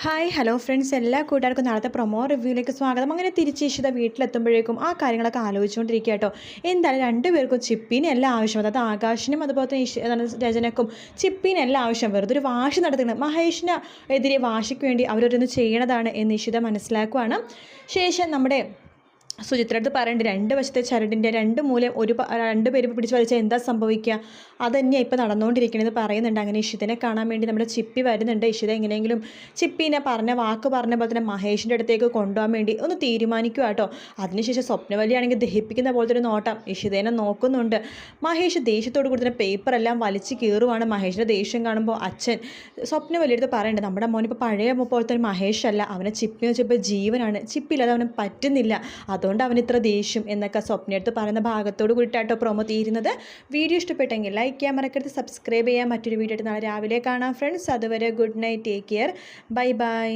Hi hello friends എല്ലാ കൂട്ടുകാർക്കും നാളത്തെ പ്രൊമോ റിവ്യൂയിലേക്ക് സ്വാഗതം. അങ്ങനെ തിരിച്ച് ഇഷിത വീട്ടിലെത്തുമ്പോഴേക്കും ആ കാര്യങ്ങളൊക്കെ ആലോചിച്ചുകൊണ്ടിരിക്കുക കേട്ടോ എന്തായാലും രണ്ടുപേർക്കും ചിപ്പിന് എല്ലാം ആവശ്യം. അതായത് ആകാശിനും അതുപോലെ തന്നെ രചനക്കും ചിപ്പിന് എല്ലാം ആവശ്യം. വെറുതെ ഒരു വാശി നടത്തുന്നത് മഹേഷിന് എതിരെ വാശിക്ക് വേണ്ടി അവരൊരൊന്ന് ചെയ്യണതാണ് എന്ന് ഇഷിത മനസ്സിലാക്കുവാണ്. ശേഷം നമ്മുടെ സുചിത്ര അടുത്ത് പറയണ്ട് രണ്ട് വശത്തെ ചരടിന്റെ രണ്ട് മൂലം ഒരു രണ്ട് പേര് പിടിച്ച് വലിച്ചാൽ എന്താ സംഭവിക്കുക? അതന്നെയാണ് ഇപ്പോൾ നടന്നുകൊണ്ടിരിക്കണമെന്ന് പറയുന്നുണ്ട്. അങ്ങനെ ഇഷിതനെ കാണാൻ വേണ്ടി നമ്മുടെ ചിപ്പി വരുന്നുണ്ട്. ഇഷിത എങ്ങനെയെങ്കിലും ചിപ്പിനെ പറഞ്ഞ വാക്ക് പറഞ്ഞ പോലെ തന്നെ മഹേഷിന്റെ അടുത്തേക്ക് കൊണ്ടുപോകാൻ വേണ്ടി ഒന്ന് തീരുമാനിക്കുക കേട്ടോ. അതിനുശേഷം സ്വപ്നവലിയാണെങ്കിൽ ദഹിപ്പിക്കുന്ന പോലത്തെ ഒരു നോട്ടം. ഇഷിതേനെ നോക്കുന്നുണ്ട്. മഹേഷ് ദേഷ്യത്തോട് കൂടി തന്നെ പേപ്പറെല്ലാം വലിച്ച് കീറുവാണ്. മഹേഷിന്റെ ദേഷ്യം കാണുമ്പോൾ അച്ഛൻ സ്വപ്നവലിയെടുത്ത് പറയേണ്ടത് നമ്മുടെ മോനിപ്പോൾ പഴയ പോലത്തെ ഒരു മഹേഷല്ല അവനെ ചിപ്പിന്ന് വെച്ചപ്പോൾ ജീവനാണ്. ചിപ്പില്ലാതെ അവന് പറ്റുന്നില്ല. അത് അതുകൊണ്ട് അവൻ ഇത്ര ദേഷ്യം എന്നൊക്കെ സ്വപ്നയെടുത്ത് പറയുന്ന ഭാഗത്തോട് കൂടിയിട്ടാട്ടോ പ്രൊമോ തീരുന്നത്. വീഡിയോ ഇഷ്ടപ്പെട്ടെങ്കിൽ ലൈക്ക് ചെയ്യാൻ മറക്കരുത് സബ്സ്ക്രൈബ് ചെയ്യാൻ മറ്റൊരു വീഡിയോ നാളെ രാവിലെ കാണാം ഫ്രണ്ട്സ് അതുവരെ good night take care bye bye